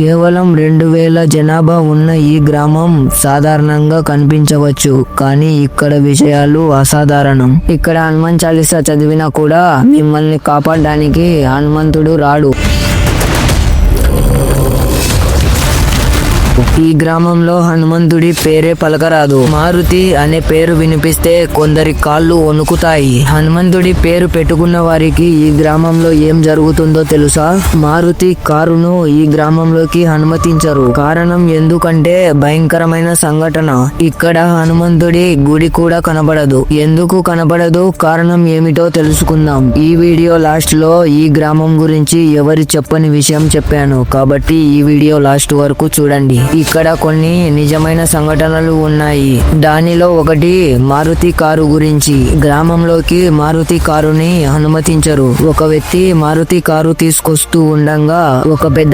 కేవలం రెండు వేల జనాభా ఉన్న ఈ గ్రామం సాధారణంగా కనిపించవచ్చు కానీ ఇక్కడ విషయాలు అసాధారణం. ఇక్కడ హనుమాన్ చాలీసా చదివినా కూడా మిమ్మల్ని కాపాడడానికి హనుమంతుడు రాడు. ఈ గ్రామంలో హనుమంతుడి పేరే పలకరాదు. మారుతి అనే పేరు వినిపిస్తే కొందరి కాళ్ళు వణుకుతాయి. హనుమంతుడి పేరు పెట్టుకున్న వారికి ఈ గ్రామంలో ఏం జరుగుతుందో తెలుసా? మారుతి కారును ఈ గ్రామంలోకి అనుమతించరు. కారణం ఎందుకంటే భయంకరమైన సంఘటన. ఇక్కడ హనుమంతుడి గుడి కూడా కనబడదు. ఎందుకు కనబడదు? కారణం ఏమిటో తెలుసుకుందాం. ఈ వీడియో లాస్ట్లో ఈ గ్రామం గురించి ఎవరి చెప్పని విషయం చెప్పాను. కాబట్టి ఈ వీడియో లాస్ట్ వరకు చూడండి. ఇక్కడ కొన్ని నిజమైన సంఘటనలు ఉన్నాయి. దానిలో ఒకటి మారుతి కారు గురించి. గ్రామంలోకి మారుతి కారుని అనుమతించరు. ఒక వ్యక్తి మారుతి కారు తీసుకొస్తూ ఉండగా ఒక పెద్ద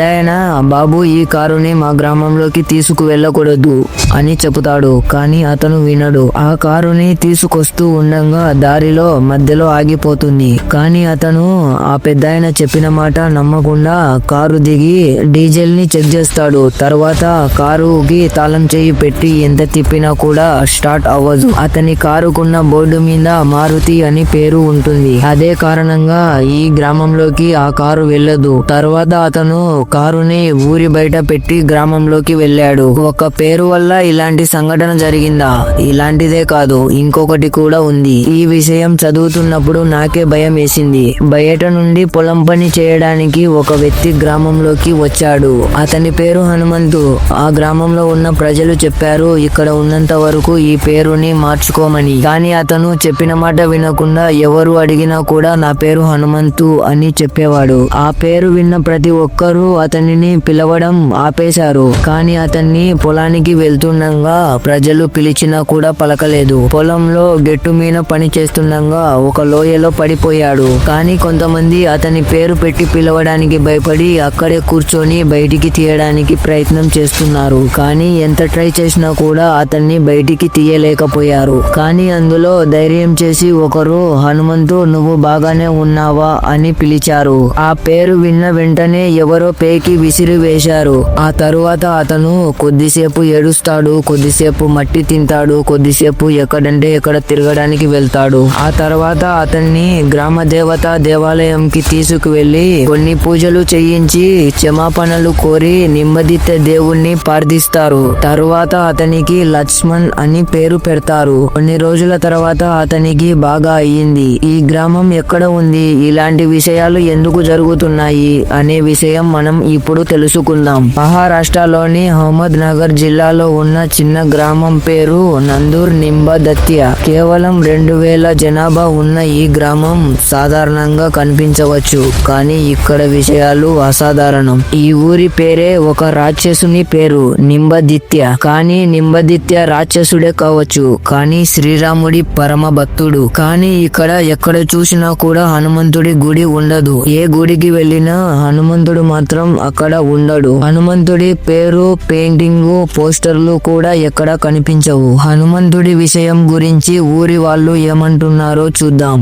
బాబు ఈ కారుని మా గ్రామంలోకి తీసుకు వెళ్ళకూడదు అని చెబుతాడు. కానీ అతను వినడు. ఆ కారుని తీసుకొస్తూ ఉండగా దారిలో మధ్యలో ఆగిపోతుంది. కానీ అతను ఆ పెద్ద చెప్పిన మాట నమ్మకుండా కారు దిగి డీజిల్ని చెక్ చేస్తాడు. తర్వాత కారుకి తాళం చేయి పెట్టి ఎంత తిప్పినా కూడా స్టార్ట్ అవ్వదు. అతని కారుకున్న బోర్డు మీద మారుతి అని పేరు ఉంటుంది. అదే కారణంగా ఈ గ్రామంలోకి ఆ కారు వెళ్ళదు. తర్వాత అతను కారుని ఊరి బయట పెట్టి గ్రామంలోకి వెళ్ళాడు. ఒక పేరు వల్ల ఇలాంటి సంఘటన జరిగిందా? ఇలాంటిదే కాదు ఇంకొకటి కూడా ఉంది. ఈ విషయం చదువుతున్నప్పుడు నాకే భయం వేసింది. బయట నుండి పొలం పని చేయడానికి ఒక వ్యక్తి గ్రామంలోకి వచ్చాడు. అతని పేరు హనుమంతు. ఆ గ్రామంలో ఉన్న ప్రజలు చెప్పారు ఇక్కడ ఉన్నంత వరకు ఈ పేరుని మార్చుకోమని. కానీ అతను చెప్పిన మాట వినకుండా ఎవరు అడిగినా కూడా నా పేరు హనుమంతు అని చెప్పేవాడు. ఆ పేరు విన్న ప్రతి ఒక్కరూ అతనిని పిలవడం ఆపేశారు. కానీ అతన్ని పొలానికి వెళ్తుండగా ప్రజలు పిలిచినా కూడా పలకలేదు. పొలంలో గెట్టు మీద పని చేస్తుండగా ఒక లోయలో పడిపోయాడు. కానీ కొంతమంది అతని పేరు పెట్టి పిలవడానికి భయపడి అక్కడే కూర్చొని బయటికి తీయడానికి ప్రయత్నం చేస్తున్నారు. కానీ ఎంత ట్రై చేసినా కూడా అతన్ని బయటికి తీయలేకపోయారు. కానీ అందులో ధైర్యం చేసి ఒకరు హనుమంతు నువ్వు బాగానే ఉన్నావా? అని పిలిచారు. ఆ పేరు విన్న వెంటనే ఎవరో పేకి విసిరి వేశారు. ఆ తరువాత అతను కొద్దిసేపు ఏడుస్తాడు కొద్దిసేపు మట్టి తింటాడు కొద్దిసేపు ఎక్కడంటే ఎక్కడ తిరగడానికి వెళ్తాడు. ఆ తర్వాత అతన్ని గ్రామ దేవత దేవాలయంకి తీసుకువెళ్ళి కొన్ని పూజలు చేయించి క్షమాపణలు కోరి నిమ్మదిత్త దేవుణ్ణి ప్రార్థిస్తారు తరువాత అతనికి లక్ష్మణ్ అని పేరు పెడతారు. కొన్ని రోజుల తర్వాత అతనికి బాగా అయ్యింది. ఈ గ్రామం ఎక్కడ ఉంది? ఇలాంటి విషయాలు ఎందుకు జరుగుతున్నాయి? అనే విషయం మనం ఇప్పుడు తెలుసుకుందాం. మహారాష్ట్రలోని అహ్మద్ నగర్ జిల్లాలో ఉన్న చిన్న గ్రామం పేరు నందూర్ నింబదత్య కేవలం రెండు వేల జనాభా ఉన్న ఈ గ్రామం సాధారణంగా కనిపించవచ్చు. కానీ ఇక్కడ విషయాలు అసాధారణం. ఈ ఊరి పేరే ఒక రాక్షసుని పేరు నింబదిత్య. కానీ నింబదిత్య రాక్షసుడే కావచ్చు. కానీ శ్రీరాముడి పరమ భక్తుడు కానీ ఇక్కడ ఎక్కడ చూసినా కూడా హనుమంతుడి గుడి ఉండదు. ఏ గుడికి వెళ్ళినా హనుమంతుడు మాత్రం అక్కడ ఉండడు. హనుమంతుడి పేరు పెయింటింగ్ పోస్టర్లు కూడా ఎక్కడ కనిపించవు. హనుమంతుడి విషయం గురించి ఊరి వాళ్ళు ఏమంటున్నారో చూద్దాం.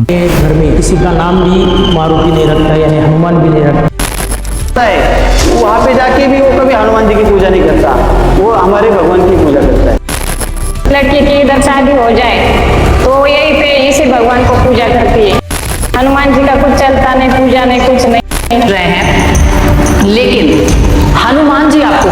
हनुमान जी का कुछ चलता नहीं पूजा नहीं कुछ नहीं। रहे हैं। लेकिन హనుమాన్ జీ ఆపు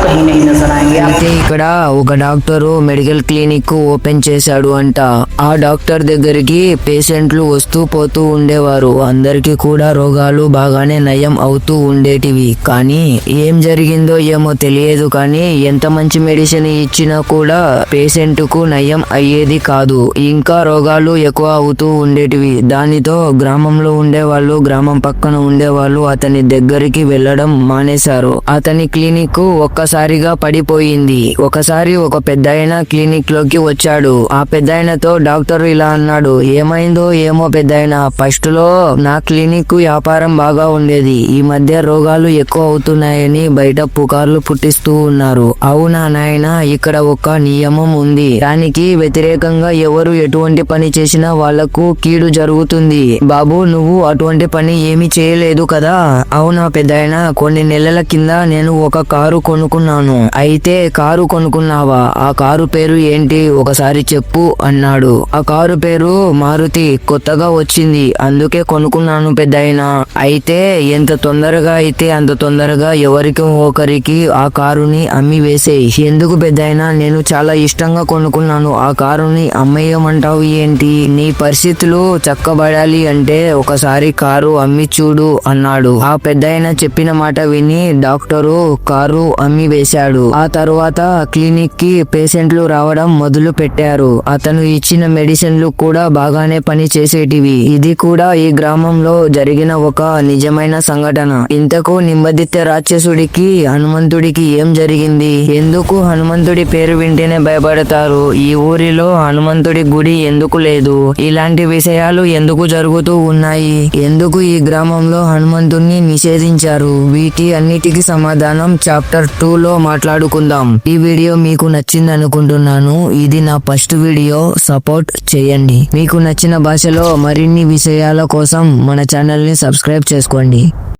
అయితే ఇక్కడ ఒక డాక్టర్ మెడికల్ క్లినిక్ ఓపెన్ చేశాడు అంట. ఆ డాక్టర్ దగ్గరికి పేషెంట్లు వస్తూ పోతూ ఉండేవారు. అందరికీ కూడా రోగాలు బాగానే నయం అవుతూ ఉండేటివి. కానీ ఏం జరిగిందో ఏమో తెలియదు కానీ ఎంత మంచి మెడిసిన్ ఇచ్చినా కూడా పేషెంట్కు నయం అయ్యేది కాదు. ఇంకా రోగాలు ఎక్కువ అవుతూ ఉండేటివి. దానితో గ్రామంలో ఉండేవాళ్ళు గ్రామం పక్కన ఉండేవాళ్ళు అతని దగ్గరికి వెళ్ళడం మానేశారు. అతని క్లినిక్ ఒక్కసారిగా పడిపోయింది. ఒకసారి ఒక పెద్దాయన క్లినిక్లోకి వచ్చాడు. ఆ పెద్దాయనతో డాక్టర్ ఇలా అన్నాడు ఏమైందో ఏమో పెద్ద ఫస్ట్లో నా క్లినిక్ వ్యాపారం బాగా ఉండేది. ఈ మధ్య రోగాలు ఎక్కువ అవుతున్నాయని బయట పుకార్లు పుట్టిస్తూ ఉన్నారు. అవునా నాయన ఇక్కడ ఒక నియమం ఉంది. దానికి వ్యతిరేకంగా ఎవరు ఎటువంటి పని చేసినా వాళ్ళకు కీడు జరుగుతుంది. బాబు నువ్వు అటువంటి పని ఏమీ చేయలేదు కదా? అవునా పెద్దాయన కొన్ని నెలల కింద నేను ఒక కారు కొనుక్కున్నాను. అయితే కారు కొనుక్కున్నావా? ఆ కారు పేరు ఏంటి? ఒకసారి చెప్పు అన్నాడు. ఆ కారు పేరు మారుతి. కొత్తగా వచ్చింది. అందుకే కొనుక్కున్నాను పెద్ద అయితే ఎంత తొందరగా అయితే అంత తొందరగా ఎవరికి ఒకరికి ఆ కారుని అమ్మి వేసేయి ఎందుకు పెద్ద నేను చాలా ఇష్టంగా కొనుక్కున్నాను. ఆ కారుని అమ్మేయమంటావు ఏంటి? నీ పరిస్థితులు చక్కబడాలి అంటే ఒకసారి కారు అమ్మి చూడు అన్నాడు. ఆ పెద్ద చెప్పిన మాట విని డాక్టరు కారు అమ్మి వేశాడు. ఆ తరువాత క్లినిక్కి పేషెంట్లు రావడం మొదలు పెట్టారు అతను ఇచ్చిన మెడిసిన్లు కూడా బాగానే పని చేసేటివి ఇది కూడా ఈ గ్రామంలో జరిగిన ఒక నిజమైన సంఘటన. ఇంతకు నిమ్మదిత్య రాక్షసుడికి హనుమంతుడికి ఏం జరిగింది? ఎందుకు హనుమంతుడి పేరు వింటేనే భయపడతారు? ఈ ఊరిలో హనుమంతుడి గుడి ఎందుకు లేదు? ఇలాంటి విషయాలు ఎందుకు జరుగుతూ ఉన్నాయి? ఎందుకు ఈ గ్రామంలో హనుమంతుడిని నిషేధించారు? వీటి అన్నిటికీ సమాధానం చాప్టర్ టూ లో మాట్లాడుకుందాం. ఈ వీడియో మీకు నచ్చింది అనుకుంటున్నాను ఇది నా ఫస్ట్ వీడియో. సపోర్ట్ చేయండి. మీకు నచ్చిన భాషలో మరిన్ని విషయాల కోసం మన ఛానల్ని సబ్స్క్రైబ్ చేసుకోండి.